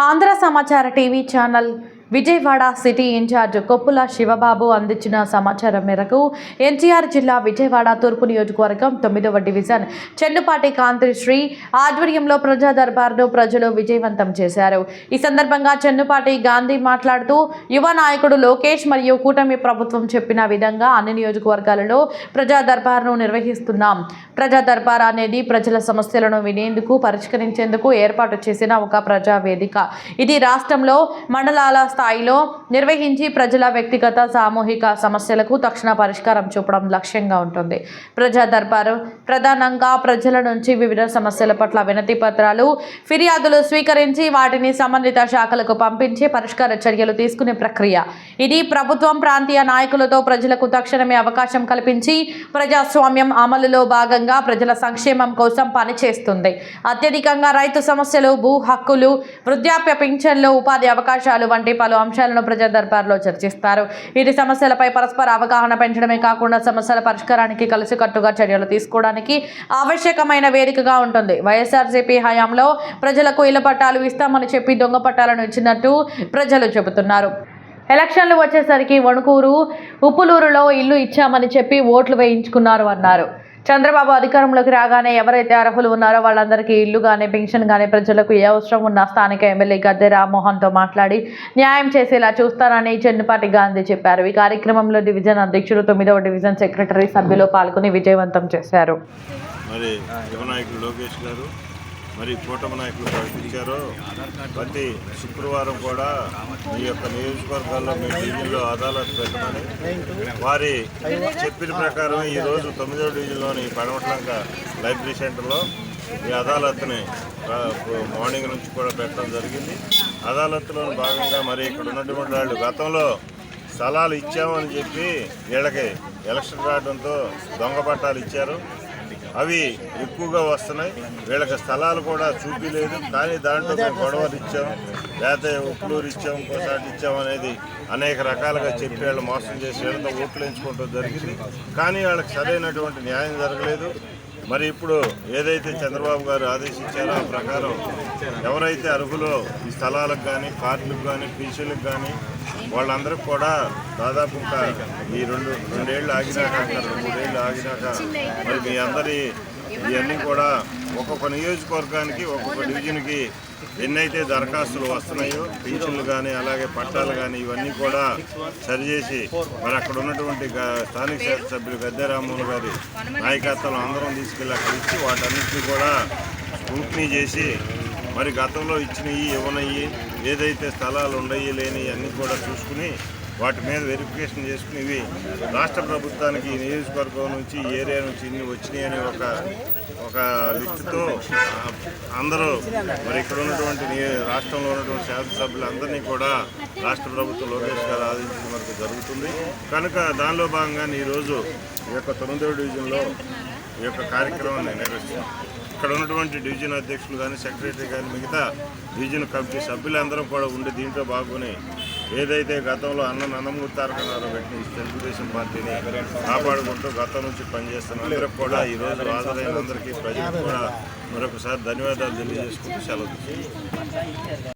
Andhra Samachar TV channel Vijayawada city incharge Koppula Sivababu అందించిన సమాచారం మేరకు ఎన్టీఆర్ జిల్లా విజయవాడ తూర్పు నియోజకవర్గం తొమ్మిదవ డివిజన్ చెన్నుపాటి కాంతిశ్రీ ఆధ్వర్యంలో ప్రజా దర్బార్ను ప్రజలు విజయవంతం చేశారు. ఈ సందర్భంగా చెన్నుపాటి గాంధీ మాట్లాడుతూ యువ నాయకుడు లోకేష్ మరియు కూటమి ప్రభుత్వం చెప్పిన విధంగా అన్ని నియోజకవర్గాలలో ప్రజా దర్బార్ను నిర్వహిస్తున్నాం. ప్రజా దర్బార్ అనేది ప్రజల సమస్యలను వినేందుకు పరిష్కరించేందుకు ఏర్పాటు చేసిన ఒక ప్రజా వేదిక ఇది రాష్ట్రంలో మండలాల స్థాయిలో నిర్వహించి ప్రజల వ్యక్తిగత సామూహిక సమస్యలకు తక్షణ పరిష్కారం చూపడం లక్ష్యంగా ఉంటుంది. ప్రజా దర్బారు ప్రధానంగా ప్రజల నుంచి వివిధ సమస్యల పట్ల వినతి పత్రాలు ఫిర్యాదులు స్వీకరించి వాటిని సంబంధిత శాఖలకు పంపించి పరిష్కార చర్యలు తీసుకునే ప్రక్రియ. ఇది ప్రభుత్వం ప్రాంతీయ నాయకులతో ప్రజలకు తక్షణమే అవకాశం కల్పించి ప్రజాస్వామ్యం అమలులో భాగంగా ప్రజల సంక్షేమం కోసం పనిచేస్తుంది. అత్యధికంగా రైతు సమస్యలు భూ హక్కులు వృద్ధాప్య పింఛన్లు ఉపాధి అవకాశాలు వంటి పలు అంశాలను ప్రజా దర్బార్లో చర్చిస్తారు. వీటి సమస్యలపై పరస్పర అవగాహన పెంచడమే కాకుండా సమస్యల పరిష్కారానికి కలిసికట్టుగా చర్యలు తీసుకోవడానికి ఆవశ్యకమైన వేదికగా ఉంటుంది. వైఎస్ఆర్సీపీ హయాంలో ప్రజలకు ఇళ్ళ పట్టాలు ఇస్తామని చెప్పి దొంగ పట్టాలను ఇచ్చినట్టు ప్రజలు చెబుతున్నారు. ఎలక్షన్లు వచ్చేసరికి వణుకూరు ఉప్పులూరులో ఇల్లు ఇచ్చామని చెప్పి ఓట్లు వేయించుకున్నారు అన్నారు. చంద్రబాబు అధికారంలోకి రాగానే ఎవరైతే అర్హులు ఉన్నారో వాళ్ళందరికీ ఇల్లు కానీ పెన్షన్ కానీ ప్రజలకు ఏ అవసరం ఉన్నా స్థానిక ఎమ్మెల్యే గద్దె రామ్మోహన్తో మాట్లాడి న్యాయం చేసేలా చూస్తానని చెన్నుపాటి గాంధీ చెప్పారు. ఈ కార్యక్రమంలో డివిజన్ అధ్యక్షుడు తొమ్మిదవ డివిజన్ సెక్రటరీ సభ్యులు పాల్గొని విజయవంతం చేశారు. మరి యువ లోకేష్ గారు మరి కూటమి నాయకులు ప్రకటించారు ప్రతి శుక్రవారం కూడా మీ యొక్క నియోజకవర్గాల్లో మీ డివిజన్లో అదాలత్ పెట్టమని వారి చెప్పిన ప్రకారం ఈరోజు తొమ్మిదో డివిజన్లోని పడమట్లంక లైబ్రరీ సెంటర్లో ఈ అదాలత్ని మార్నింగ్ నుంచి కూడా పెట్టడం జరిగింది. అదాలత్లో భాగంగా మరి ఇక్కడ ఉన్నటువంటి వాళ్ళు గతంలో స్థలాలు ఇచ్చామని చెప్పి వీళ్ళకి ఎలక్షన్ రావడంతో దొంగ పట్టాలు ఇచ్చారు. అవి ఎక్కువగా వస్తున్నాయి. వీళ్ళకి స్థలాలు కూడా చూపించలేదు కానీ దాంట్లో మేము గొడవలు ఇచ్చాం. లేకపోతే ఉప్పులూరు ఇచ్చాం ఇంకోసారి ఇచ్చాం అనేది అనేక రకాలుగా చెప్పి వాళ్ళు మోసం చేసి వీళ్ళతో ఓట్లు ఎంచుకోవడం జరిగింది. కానీ వాళ్ళకి సరైనటువంటి న్యాయం జరగలేదు. మరి ఇప్పుడు ఏదైతే చంద్రబాబు గారు ఆదేశించారో ఆ ప్రకారం ఎవరైతే అర్హులో ఈ స్థలాలకు కానీ కార్డులకు కానీ పీసీలకు కానీ వాళ్ళందరికీ కూడా దాదాపు ఇంకా ఈ రెండు రెండేళ్ళు ఆగినాక రెండు మూడేళ్ళు ఆగినాక మరి మీ అందరి ఇవన్నీ కూడా ఒక్కొక్క నియోజకవర్గానికి ఒక్కొక్క డివిజన్కి ఎన్నైతే దరఖాస్తులు వస్తున్నాయో పింఛన్లు కానీ అలాగే పట్టాలు కానీ ఇవన్నీ కూడా సరిచేసి మరి అక్కడ ఉన్నటువంటి స్థానిక సభ్యులు గద్దెరామోహన్ గారి నాయకత్వంలో అందరం తీసుకెళ్ళి అక్కడ ఇచ్చి వాటన్నిటిని కూడా స్క్రూట్నీ చేసి మరి గతంలో ఇచ్చినవి ఇవ్వనవి ఏదైతే స్థలాలు ఉండయి లేని అన్నీ కూడా చూసుకుని వాటి మీద వెరిఫికేషన్ చేసుకుని ఇవి రాష్ట్ర ప్రభుత్వానికి ఈ నియోజకవర్గం నుంచి ఈ ఏరియా నుంచి ఇన్ని వచ్చినాయి అనే ఒక ఒక లిస్టుతో అందరూ మరి ఇక్కడ ఉన్నటువంటి రాష్ట్రంలో ఉన్నటువంటి శాసనసభ్యులందరినీ కూడా రాష్ట్ర ప్రభుత్వం లోకేష్ గారు ఆదేశించడం వరకు జరుగుతుంది. కనుక దానిలో భాగంగానే ఈరోజు ఈ యొక్క తొమ్మిదవ డివిజన్లో ఈ యొక్క కార్యక్రమాన్ని నిర్వహిస్తున్నాం. ఇక్కడ ఉన్నటువంటి డివిజన్ అధ్యక్షులు కానీ సెక్రటరీ కానీ మిగతా డివిజన్ కమిటీ సభ్యులందరం కూడా ఉండి దీంట్లో బాగుని ఏదైతే గతంలో అన్నం నందమూరి తారక రామారావు పెట్టిన తెలుగుదేశం పార్టీని కాపాడుకుంటూ గతం నుంచి పనిచేస్తున్న అందరికి కూడా ఈ రోజు హాజరైన అందరికీ ప్రజలకు కూడా మరొకసారి ధన్యవాదాలు తెలియజేసుకుంటూ సెలవు